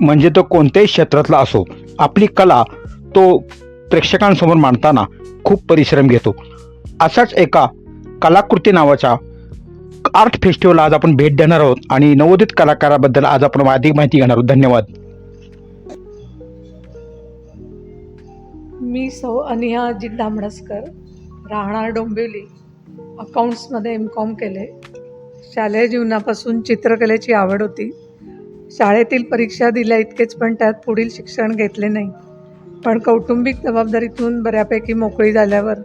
म्हणजे तो कोणत्याही क्षेत्रातला असो आपली कला तो प्रेक्षकांसमोर मांडताना खूप परिश्रम घेतो. असाच एका कलाकृती नावाच्या आर्ट फेस्टिवलला आज आपण भेट देणार आहोत आणि नवोदित कलाकाराबद्दल आज आपण अधिक माहिती घेणार आहोत. धन्यवाद. मी सौ अनिया अजित दामडसकर राहणार डोंबिवली अकाउंट्समध्ये एम कॉम केले. शालेय जीवनापासून चित्रकलेची आवड होती. शाळेतील परीक्षा दिल्या इतकेच पण त्यात पुढील शिक्षण घेतले नाही. पण कौटुंबिक जबाबदारीतून बऱ्यापैकी मोकळी झाल्यावर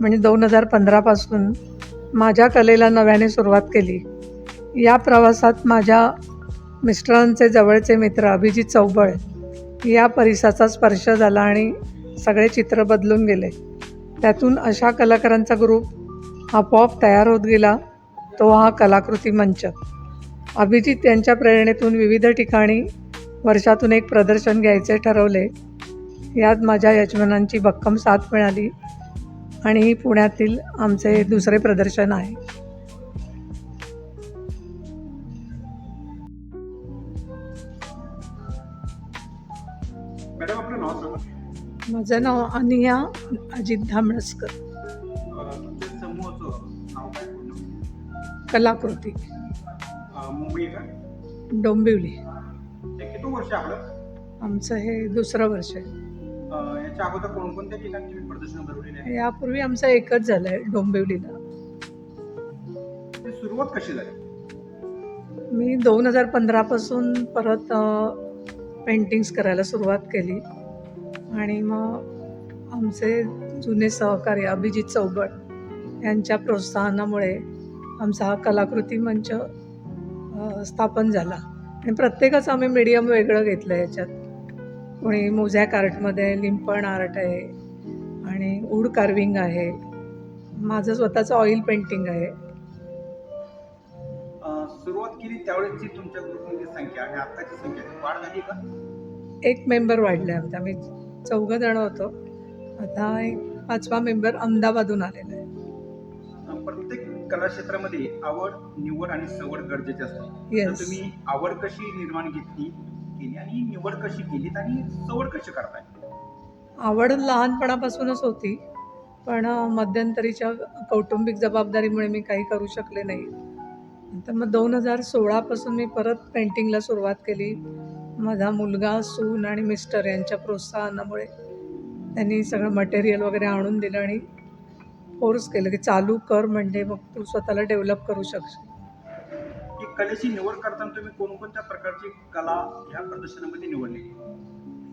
म्हणजे दोन हजार पंधरापासून माझ्या कलेला नव्याने सुरुवात केली. या प्रवासात माझ्या मिस्टरांचे जवळचे मित्र अभिजित चौबळ या परिसाचा स्पर्श झाला आणि सगळे चित्र बदलून गेले. त्यातून अशा कलाकारांचा ग्रुप आपोआप तयार होत गेला तो हा कलाकृती मंच. अभिजित यांच्या प्रेरणेतून विविध ठिकाणी वर्षातून एक प्रदर्शन घ्यायचे ठरवले. यात माझ्या यजमानांची भक्कम साथ मिळाली आणि ही पुण्यातील आमचे दुसरे प्रदर्शन आहे. मॅडम आपलं नाव सांगा. माझं नाव अनिया अजित धामणसकर. कलाकृती. मुंबई का? डोंबिवली. हे किती वर्ष आपलं? आमचं हे दुसरं वर्ष आहे. अं, याच्या अगोदर कोणकोणत्या ठिकाणी तुम्ही प्रदर्शन भरवलेले आहे? यापूर्वी आमचं एकच झालं आहे डोंबिवलीला. ती सुरुवात कशी झाली? मी दोन हजार पंधरापासून परत पेंटिंग्स करायला सुरुवात केली. आणि मग आमचे जुने सहकारी अभिजित चौबट यांच्या प्रोत्साहनामुळे आमचा हा कलाकृती मंच स्थापन झाला. आणि प्रत्येकाचं आम्ही मीडियम वेगळं घेतलं याच्यात. कोणी मोझॅक आर्टमध्ये लिंपण आर्ट आहे आणि वूड कार्विंग आहे. माझं स्वतःचं ऑइल पेंटिंग आहे. सुरुवात केली त्यावेळेसची तुमच्या ग्रुपमधली संख्या आणि आत्ताची संख्या. वाढ झाली का? एक मेंबर वाढले आमचा. आम्ही चौघं जण होतो. आता एक पाचवा मेंबर अहमदाबादहून आलेला आहे. कला क्षेत्रामध्ये आवड निवड आणि सवड गरजेचे असते. तर येस तुम्ही आवड कशी निर्माण घेतली केली आणि निवड कशी केलीत आणि सवड कशी करताय? आवड लहानपणापासूनच होती पण अ, मध्यंतरीच्या कौटुंबिक जबाबदारीमुळे मी काही करू शकले नाही. तर मग दोन हजार सोळापासून मी परत पेंटिंगला सुरुवात केली. माझा मुलगा सून आणि मिस्टर यांच्या प्रोत्साहनामुळे त्यांनी सगळं मटेरियल वगैरे आणून दिलं आणि फोर्स केलं की चालू कर म्हणजे मग तू स्वतःला डेव्हलप करू शकशील. कलेची निवड करताना तुम्ही कोणकोणत्या प्रकारची कला ह्या प्रदर्शनामध्ये निवडलेली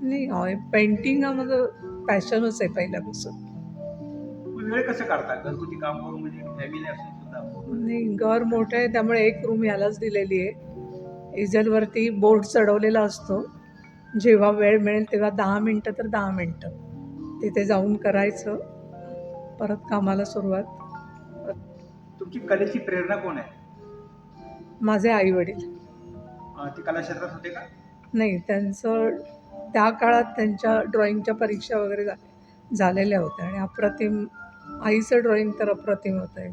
नाही पेंटिंग हा माझं पॅशनच आहे पहिल्यापासून. वेळ कसं काढता? घरगुती काम करून म्हणजे फॅमिली असून सुद्धा? नाही घर मोठं आहे त्यामुळे एक रूम यालाच दिलेली आहे. इझलवरती बोर्ड चढवलेला असतो. जेव्हा वेळ मिळेल तेव्हा दहा मिनटं तर दहा मिनटं. तिथे जाऊन करायचं. परत कामाला सुरुवात. तुमची कलेची प्रेरणा कोण आहे? माझे आई वडील ते कला क्षेत्रात होते का? नाही त्यांचं त्या काळात त्यांच्या ड्रॉइंगच्या परीक्षा वगैरे झालेल्या होत्या आणि अप्रतिम आईचं ड्रॉइंग तर अप्रतिम होतं आहे.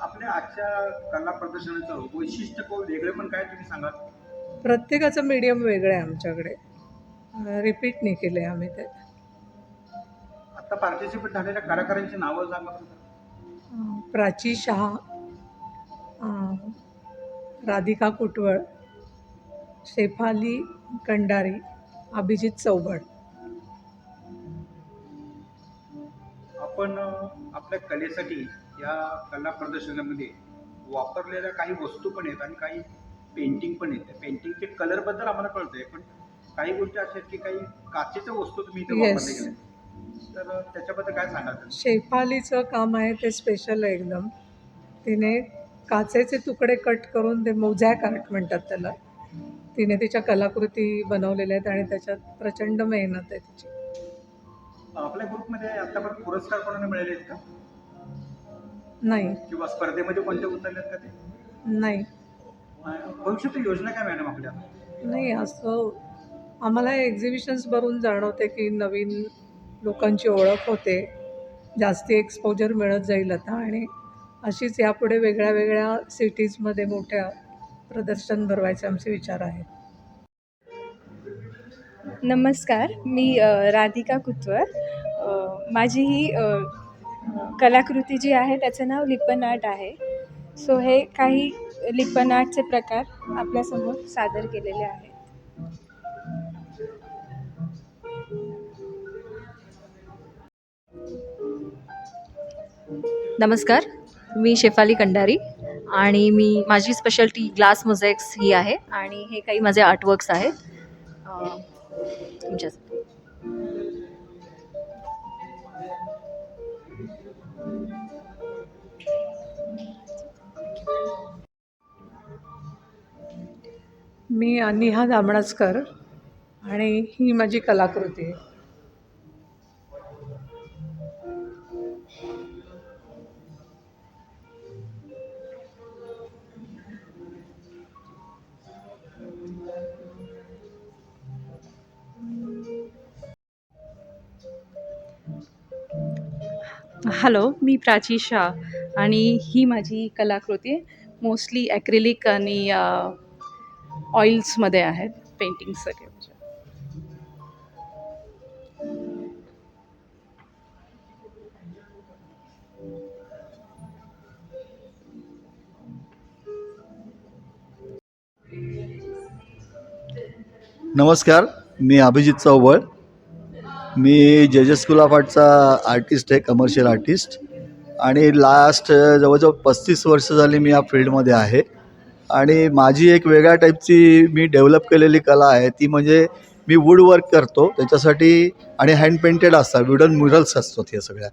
आपल्या आजच्या कला प्रदर्शनाचं वैशिष्ट्य कोण वेगळे पण काय तुम्ही प्रत्येकाचं मीडियम वेगळं आहे आमच्याकडे. रिपीट नाही केले आम्ही ते. आता पार्टिसिपेट झालेल्या कलाकारांची नावं सांगा अं, प्राची शहा अं, राधिका कुटवळ शेफाली कंडारी अभिजित चौबड. आपण अं, आपल्या कलेसाठी या कला प्रदर्शनामध्ये वापरलेल्या काही वस्तू पण आहेत आणि काही पेंटिंग पण आहेत. पेंटिंगचे कलरबद्दल आम्हाला कळतंय पण काही गोष्टी अशा आहेत की काही काचेच्या वस्तू तुम्ही इथे Yes. वापरले गेल्या. तर त्याच्याबद्दल काय सांगाल? शेफालीचं काम आहे ते स्पेशल आहे एकदम. तिने काचेचे तुकडे कट करून ते मोझॅक आर्ट म्हणतात त्याला. तिने तिच्या कलाकृती बनवलेल्या आहेत आणि त्याच्यात प्रचंड मेहनत आहे तिची. आपल्या ग्रुपमध्ये आतापर्यंत पुरस्कार कोणाला मिळाले आहेत का? नाही. किंवा स्पर्धेमध्ये कोणते उतरलेत का ते? नाही. भविष्यात योजना काय मॅडम आपल्या? नाही असं आम्हाला एक्झिबिशन्स भरून जाणवते की नवीन लोकांची ओळख होते. जास्ती एक्सपोजर मिळत जाईल आता आणि अशीच यापुढे वेगळ्या वेगळ्या सिटीजमध्ये मोठ्या प्रदर्शन भरवायचे आमचे विचार आहेत. नमस्कार मी राधिका कुतवर. माझी ही कलाकृती जी आहे त्याचं नाव लिपन आर्ट आहे. सो हे काही लिपन आर्टचे प्रकार आपल्यासमोर सादर केलेले आहेत. नमस्कार मी शेफाली कंडारी आणि मी माझी स्पेशालिटी ग्लास मोझॅक्स ही आहे आणि हे काही माझे आर्टवर्क्स आहेत. तुमच्यासाठी. मी अनिहा दामणसकर आणि ही माझी कलाकृती आहे. हॅलो मी प्राची शाह आणि ही माझी कलाकृती आहे. मोस्टली ॲक्रिलिक आणि ऑइल्समध्ये आहेत पेंटिंग्स सगळे म्हणजे नमस्कार मी अभिजित चौबळ. मी जे जे स्कूल ऑफ आर्टचा आर्टिस्ट आहे कमर्शियल आर्टिस्ट आणि लास्ट जवळजवळ पस्तीस वर्ष झाली मी या फील्डमध्ये आहे. आणि माझी एक वेगळ्या टाईपची मी डेव्हलप केलेली कला आहे ती म्हणजे मी वूड वर्क करतो. त्याच्यासाठी आणि हँड पेंटेड असतात वुडन म्युरल्स असतात हे सगळ्या.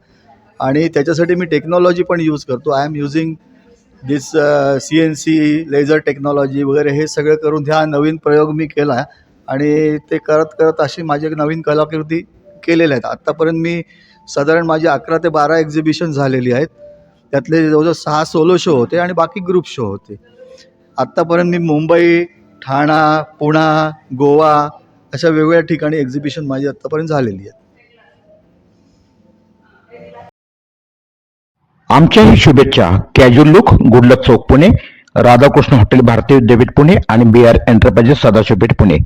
आणि त्याच्यासाठी मी टेक्नॉलॉजी पण यूज करतो. I am using this C N C laser technology वगैरे हे सगळं करून ह्या नवीन प्रयोग मी केला. आणि ते करत करत अशी माझी एक नवीन कलाकृती केलेल्या आहेत. आत्तापर्यंत मी साधारण माझी अकरा ते बारा एक्झिबिशन झालेली आहेत. त्यातले जवळजवळ सहा सोलो शो होते आणि बाकी ग्रुप शो होते. आत्तापर्यंत मी मुंबई ठाणा पुणा गोवा अशा वेगवेगळ्या ठिकाणी एक्झिबिशन माझी आत्तापर्यंत झालेली आहेत. आमच्याही शुभेच्छा. Casual look Good Luck Chowk Pune. Radhakrishna hotel Bharatiya Vidyapeeth Pune आणि B R enterprises Sadashivpeth Pune.